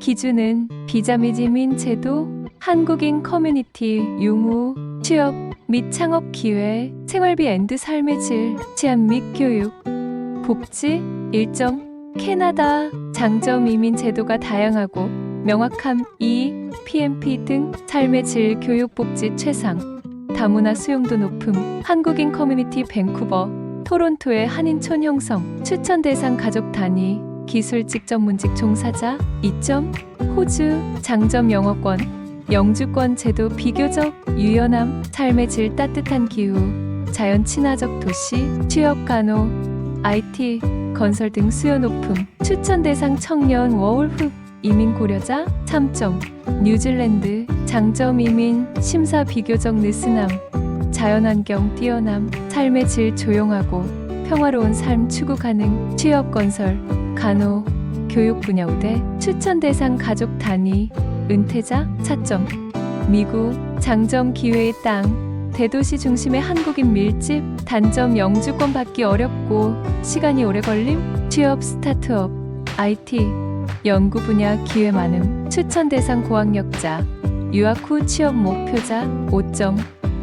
기준은 비자 및 이민 제도, 한국인 커뮤니티 유무, 취업 및 창업 기회, 생활비 앤드 삶의 질, 치안 및 교육, 복지, 일정, 캐나다, 장점 이민 제도가 다양하고 명확함 2, PMP 등 삶의 질 교육 복지 최상, 다문화 수용도 높음, 한국인 커뮤니티 밴쿠버, 토론토의 한인촌 형성, 추천 대상 가족 단위, 기술 직접 문직 종사자, 2점, 호주, 장점 영어권, 영주권 제도 비교적 유연함, 삶의 질 따뜻한 기후, 자연 친화적 도시, 취업 간호, IT, 건설 등 수요 높음, 추천 대상 청년 워홀프, 이민 고려자, 3점, 뉴질랜드, 장점 이민, 심사 비교적 느슨함, 자연환경 뛰어남, 삶의 질 조용하고 평화로운 삶 추구 가능, 취업 건설, 간호, 교육 분야 우대, 추천 대상 가족 단위, 은퇴자, 차점, 미국, 장점 기회의 땅, 대도시 중심의 한국인 밀집, 단점 영주권 받기 어렵고 시간이 오래 걸림, 취업 스타트업, IT, 연구 분야 기회 많음, 추천 대상 고학력자, 유학 후 취업 목표자, 5점,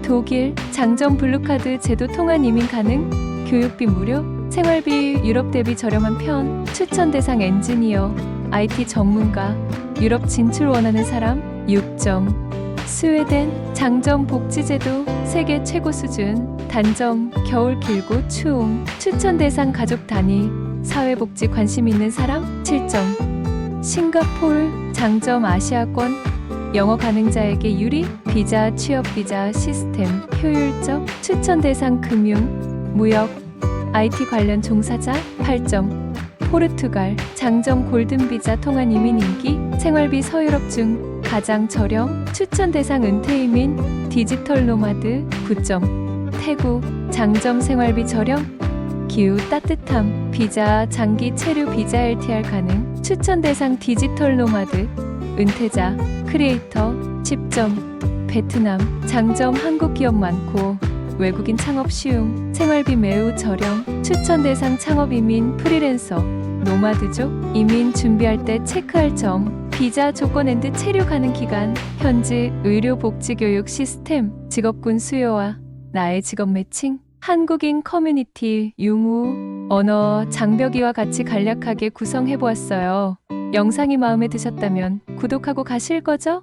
독일, 장점 블루카드 제도 통한 이민 가능, 교육비 무료, 생활비 유럽 대비 저렴한 편, 추천 대상 엔지니어, IT 전문가, 유럽 진출 원하는 사람, 6점, 스웨덴, 장점 복지제도, 세계 최고 수준, 단점, 겨울 길고 추움, 추천 대상 가족 단위, 사회복지 관심 있는 사람, 7점, 싱가포르, 장점 아시아권, 영어 가능자에게 유리, 비자, 취업 비자 시스템, 효율적, 추천 대상 금융, 무역, IT 관련 종사자 8점 포르투갈 장점 골든 비자 통한 이민 인기 생활비 서유럽 중 가장 저렴 추천 대상 은퇴 이민 디지털 노마드 9점 태국 장점 생활비 저렴 기후 따뜻함 비자 장기 체류 비자 LTR 가능 추천 대상 디지털 노마드 은퇴자 크리에이터 10점 베트남 장점 한국 기업 많고 외국인 창업 쉬움, 생활비 매우 저렴, 추천 대상 창업 이민, 프리랜서, 노마드족, 이민 준비할 때 체크할 점, 비자 조건 앤드 체류 가능 기간, 현지 의료 복지 교육 시스템, 직업군 수요와 나의 직업 매칭, 한국인 커뮤니티, 유무, 언어, 장벽이와 같이 간략하게 구성해 보았어요. 영상이 마음에 드셨다면 구독하고 가실 거죠?